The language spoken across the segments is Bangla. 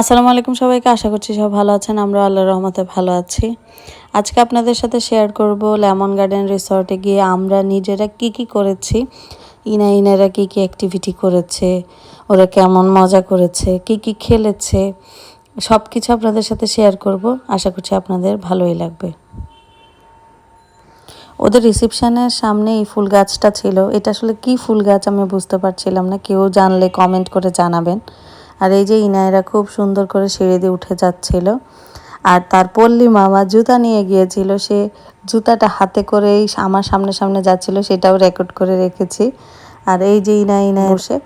আসসালামু আলাইকুম সবাইকে, আশা করছি সব ভালো আছেন, আমরা আল্লাহর রহমতে ভালো আছি। আজকে আপনাদের সাথে শেয়ার করব লেমন গার্ডেন রিসর্টে গিয়ে আমরা নিজেরা কি কি করেছি, ইনা ইনারা কি কি অ্যাক্টিভিটি করেছে, ওরা কেমন মজা করেছে, কি কি খেলেছে সব কিছু আপনাদের সাথে শেয়ার করব, আশা করছি আপনাদের ভালোই লাগবে। ওদের রিসেপশনের সামনে এই ফুল গাছটা ছিল, এটা আসলে কি ফুল গাছ আমি বুঝতে পারছিলাম না, কেউ জানলে কমেন্ট করে জানাবেন। আর এই যে ইনায়রা খুব সুন্দর করে সিঁড়ি দিয়ে উঠে যাচ্ছিল। আর তার পল্লী মামা জুতা নিয়ে গিয়েছিল, সে জুতাটা হাতে করেই আমার সামনে সামনে যাচ্ছিল, সেটাও রেকর্ড করে রেখেছি। আর এই যে ইনা ইনা বসে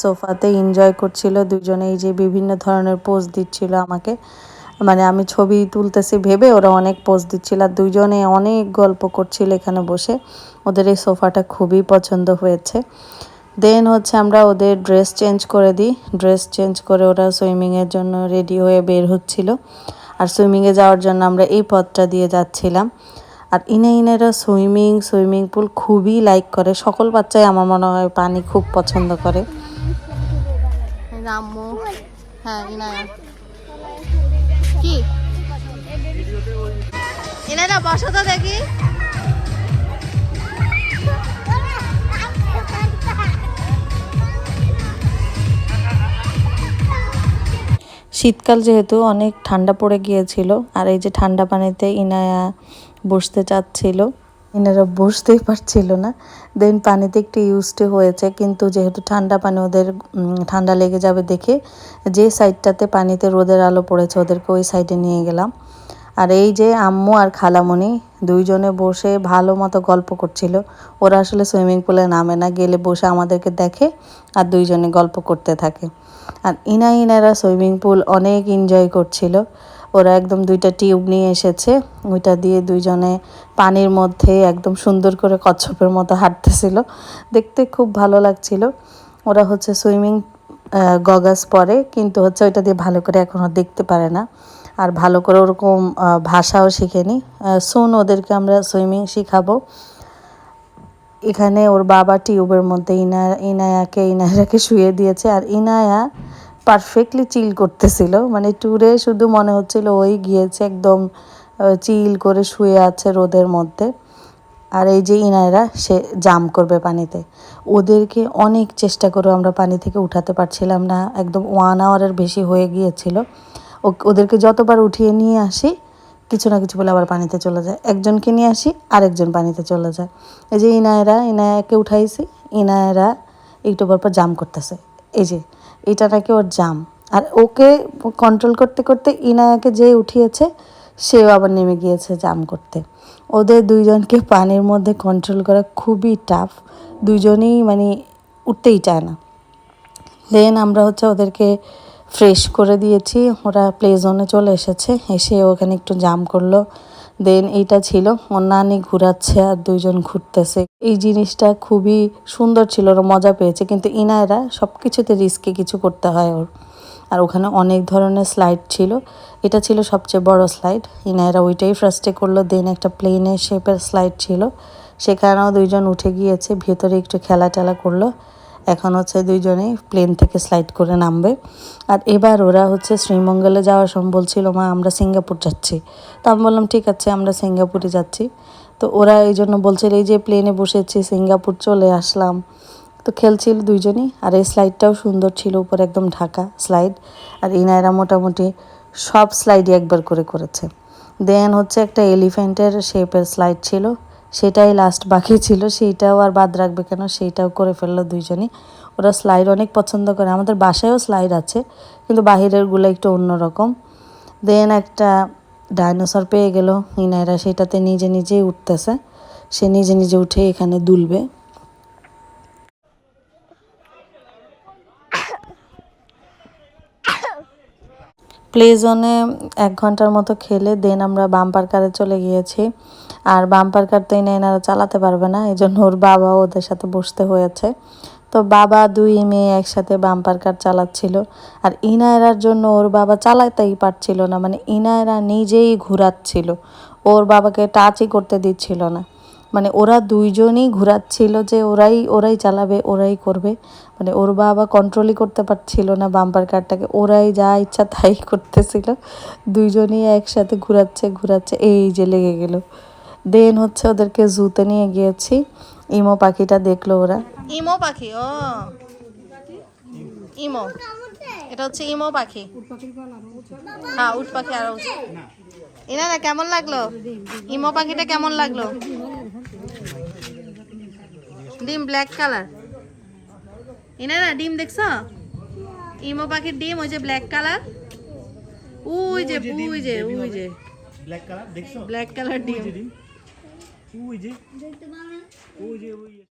সোফাতে এনজয় করছিল, দুজনে এই যে বিভিন্ন ধরনের পোজ দিচ্ছিল আমাকে। মানে আমি ছবি তুলতেছি ভেবে ওরা অনেক পোজ দিচ্ছিল, আর দুজনে অনেক গল্প করছিল এখানে বসে। ওদের এই সোফাটা খুবই পছন্দ হয়েছে। দেন হচ্ছে আমরা ওদের ড্রেস চেঞ্জ করে দিই। ড্রেস চেঞ্জ করে ওরা সুইমিংয়ের জন্য রেডি হয়ে বের হচ্ছিল। আর সুইমিংয়ে যাওয়ার জন্য আমরা এই পথটা দিয়ে যাচ্ছিলাম। আর ইনে ইনেরা সুইমিং সুইমিং পুল খুবই লাইক করে। সকল বাচ্চাই আমার মনে হয় পানি খুব পছন্দ করে। হ্যাঁ দেখি। শীতকাল যেহেতু অনেক ঠান্ডা পড়ে গিয়েছিল, আর এই যে ঠান্ডা পানিতে ইনায়া বসতে চাচ্ছিল। ইনারা বসতেই পারছিল না। দেন পানিতে একটু ইউজড হয়েছে, কিন্তু যেহেতু ঠান্ডা পানি ওদের ঠান্ডা লেগে যাবে দেখে যে সাইডটাতে পানিতে রোদের আলো পড়েছে, ওদেরকে ওই সাইডে নিয়ে গেলাম। আর এই যে আম্মু আর খালামণি দুইজনে বসে ভালো মতো গল্প করছিল। ওরা আসলে সুইমিং পুলে নামে না, গেলে বসে আমাদেরকে দেখে আর দুইজনে গল্প করতে থাকে। আর ইনা ইনারা সুইমিং পুল অনেক এনজয় করছিল। ওরা একদম দুইটা টিউব নিয়ে এসেছে, ওইটা দিয়ে দুইজনে পানির মধ্যে একদম সুন্দর করে কচ্ছপের মতো হাঁটতেছিল। দেখতে খুব ভালো লাগছিল। ওরা হচ্ছে সুইমিং গগাস পরে, কিন্তু হচ্ছে ওইটা দিয়ে ভালো করে এখনও দেখতে পারে না। আর ভালো করে ওরকম ভাষাও শিখেনি সুন ওদেরকে আমরা সুইমিং শিখাবো। এখানে ওর বাবা টিউবের মধ্যে ইনা, ইনায়াকে ইনায়াকে শুয়ে দিয়েছে। আর ইনায়া পারফেক্টলি চিল করতেছিল। মানে ট্যুরে শুধু মনে হচ্ছিল ওই গিয়েছে একদম চিল করে শুয়ে আছে রোদের মধ্যে। আর এই যে ইনায়রা, সে জাম করবে পানিতে। ওদেরকে অনেক চেষ্টা করে আমরা পানি থেকে উঠাতে পারছিলাম না। একদম ওয়ান আওয়ারের বেশি হয়ে গিয়েছিল। ওদেরকে যতবার উঠিয়ে নিয়ে আসি, কিছু না কিছু বলে আবার পানিতে চলে যায়। একজনকে নিয়ে আসি, আরেকজন পানিতে চলে যায়। এই যে ইনায়রা, ইনায়াকে উঠাইছি, ইনায়রা একটু পর পর জাম করতেছে। এই যে, এটা নাকি ওর জাম। আর ওকে কন্ট্রোল করতে করতে ইনায়াকে যে উঠিয়েছে, সেও আবার নেমে গিয়েছে জাম করতে। ওদের দুইজনকে পানির মধ্যে কন্ট্রোল করা খুবই টাফ দুইজনেই মানে উঠতেই চায় না। দেন আমরা হচ্ছে ওদেরকে ফ্রেশ করে দিয়েছি। ওরা প্লে জোনে চলে এসেছে। এসে ওখানে একটু জাম করল। দেন এইটা ছিল। নানি ঘুরাচ্ছে আর দুইজন ঘুরতেছে। এই জিনিসটা খুবই সুন্দর ছিল। ওরা মজা পেয়েছে। কিন্তু ইনায়রা সব কিছুতে রিস্কে কিছু করতে হয় ওর। আর ওখানে অনেক ধরনের স্লাইড ছিল। এটা ছিল সবচেয়ে বড় স্লাইড ইনায়রা ওইটাই ফার্স্টে করল। দেন একটা প্লেনের শেপের স্লাইড ছিল। সেখানেও দুইজন উঠে গিয়েছে। ভেতরে একটু খেলা টেলা করল। এখন হচ্ছে দুইজনেই প্লেন থেকে স্লাইড করে নামবে। আর এবার ওরা হচ্ছে শ্রীমঙ্গলে যাওয়ার সময় বলছিল মা, আমরা সিঙ্গাপুর যাচ্ছি। তো আমি বললাম, ঠিক আছে, আমরা সিঙ্গাপুরে যাচ্ছি। তো ওরা এই জন্য বলছিল এই যে প্লেনে বসেছি, সিঙ্গাপুর চলে আসলাম। তো খেলছিল দুইজনই, আর এই স্লাইডটাও সুন্দর ছিল, উপরে একদম ঢাকা স্লাইড আর ইনায়রা মোটামুটি সব স্লাইডই একবার করে করেছে। দেন হচ্ছে একটা এলিফ্যান্টের শেপের স্লাইড ছিল। সেটাই লাস্ট বাকি ছিল, সেইটাও আর বাদ রাখবে কেন? সেইটাও করে ফেলল দুইজনই। ওরা স্লাইড অনেক পছন্দ করে, আমাদের বাসায়ও স্লাইড আছে, কিন্তু বাহিরেরগুলো একটু অন্যরকম দেন একটা ডাইনোসর পেয়ে গেল ইনায়রা সেটাতে নিজে নিজেই উঠতেছে, সে নিজে নিজে উঠে এখানে দুলবে। প্লে জোনে এক ঘণ্টার মতো খেলে দেন আমরা বাম্পার কারে চলে গিয়েছি। আর বাম্পার কার তো এনে এনারা চালাতে পারবে না, এই জন্য ওর বাবা ওদের সাথে বসতে হয়েছে। তো বাবা দুই মেয়ে একসাথে বাম্পার কার চালাচ্ছিল। আর ইনায়রার জন্য ওর বাবা চালাতেই পারছিল না মানে ইনায়রা নিজেই ঘুরাচ্ছিল। ওর বাবাকে টাচই করতে দিচ্ছিল না। মানে ওরা দুইজনই ঘোরাচ্ছিল যে ওরাই ওরাই চালাবে, ওরাই করবে। মানে ওর বাবা কন্ট্রোলই করতে পারছিল না বাম্পার কারটাকে, ওরাই যা ইচ্ছা তাই করতেছিল। দুইজনই একসাথে ঘোরাচ্ছে ঘোরাচ্ছে, এই যে লেগে গেল। দেন হচ্ছে ওদেরকে জুতে নিয়ে গিয়েছি। ইমো পাখিটা দেখল ওরা। ইমো পাখি ও। ইমো। এটা হচ্ছে ইমো পাখি। হ্যাঁ উট পাখি আরও। ইনারা কেমন লাগল? ইমো পাখিটা কেমন লাগল? ডিম ব্ল্যাক কালার ইনারা ডিম দেখছ? ইমো পাখির ডিম ওই যে ব্ল্যাক কালার ওই যে ওই যে ওই যে ব্ল্যাক কালার দেখছ? ব্ল্যাক কালার ডিম। ওই যে ওই যে ওই